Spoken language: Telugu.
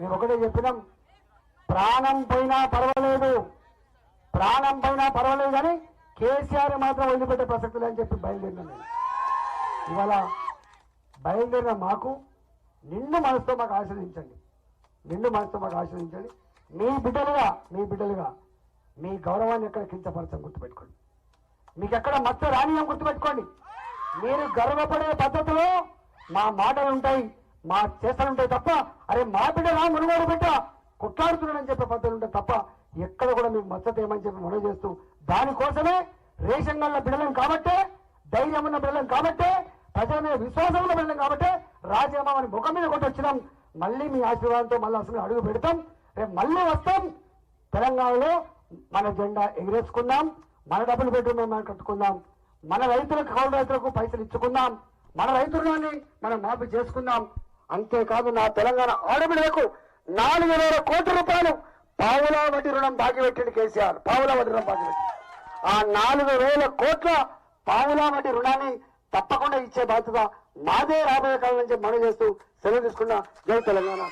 మేము ఒకటే చెప్పినాం ప్రాణం పోయినా పర్వాలేదు. ప్రాణం పోయినా పర్వాలేదు కానీ కేసీఆర్ మాత్రం వదిలిపెట్టే ప్రసక్తి లేదని చెప్పి బయలుదేరినాం ఇవాళ బయలుదేరిన మాకు నిన్ను మనసుతో మాకు ఆశ్రయించండి నిన్ను మనసుతో మాకు ఆశ్రయించండి మీ బిడ్డలుగా మీ బిడ్డలుగా మీ గౌరవాన్ని ఎక్కడ కించపరచం గుర్తుపెట్టుకోండి. మీకు ఎక్కడ మచ్చ రానియం గుర్తుపెట్టుకోండి. మీరు గర్వపడే పద్ధతిలో మా మాటలు ఉంటాయి. మా చేష్టలు తప్ప అరే మా బిడ్డ నా మునుగోడు బిడ్డ కుట్లాడుతున్నాడని చెప్పే పద్ధతులు ఉంటాయి తప్ప ఎక్కడ కూడా మీకు మచ్చతేమని చెప్పి మనవి చేస్తూ దానికోసమే రేషన్ గల్ల బిడ్డలం కాబట్టే ధైర్యం ఉన్న బిడ్డలం కాబట్టే ప్రజల మీద విశ్వాసం ఉన్న బిడ్డలం కాబట్టే రాజీనామాని ముఖం మీద కొట్టి వచ్చినాం మళ్ళీ మీ ఆశీర్వాదంతో మళ్ళీ అసలు అడుగు పెడతాం. రేపు మళ్ళీ వస్తాం. తెలంగాణలో మన జెండా ఎగిరేసుకుందాం. మన డబ్బులు పెట్టి మనం కట్టుకుందాం. మన రైతులకు కౌలు రైతులకు పైసలు ఇచ్చుకుందాం. మన రైతులని మనం మాఫీ చేసుకుందాం. అంతేకాదు నా తెలంగాణ ఆడబిడ్డలకు నాలుగు వేల కోట్ల రూపాయలు పావులా వడ్డీ రుణం దాగిపెట్టింది కేసీఆర్. పావులా వడ్డీ రుణం దాగిపెట్టి ఆ నాలుగు వేల కోట్ల పావులా వడ్డీ రుణాన్ని తప్పకుండా ఇచ్చే బాధ్యత మాదే రాబోయే కాలం నుంచి మనం చేస్తూ సెలవు తీసుకున్న జై తెలంగాణ.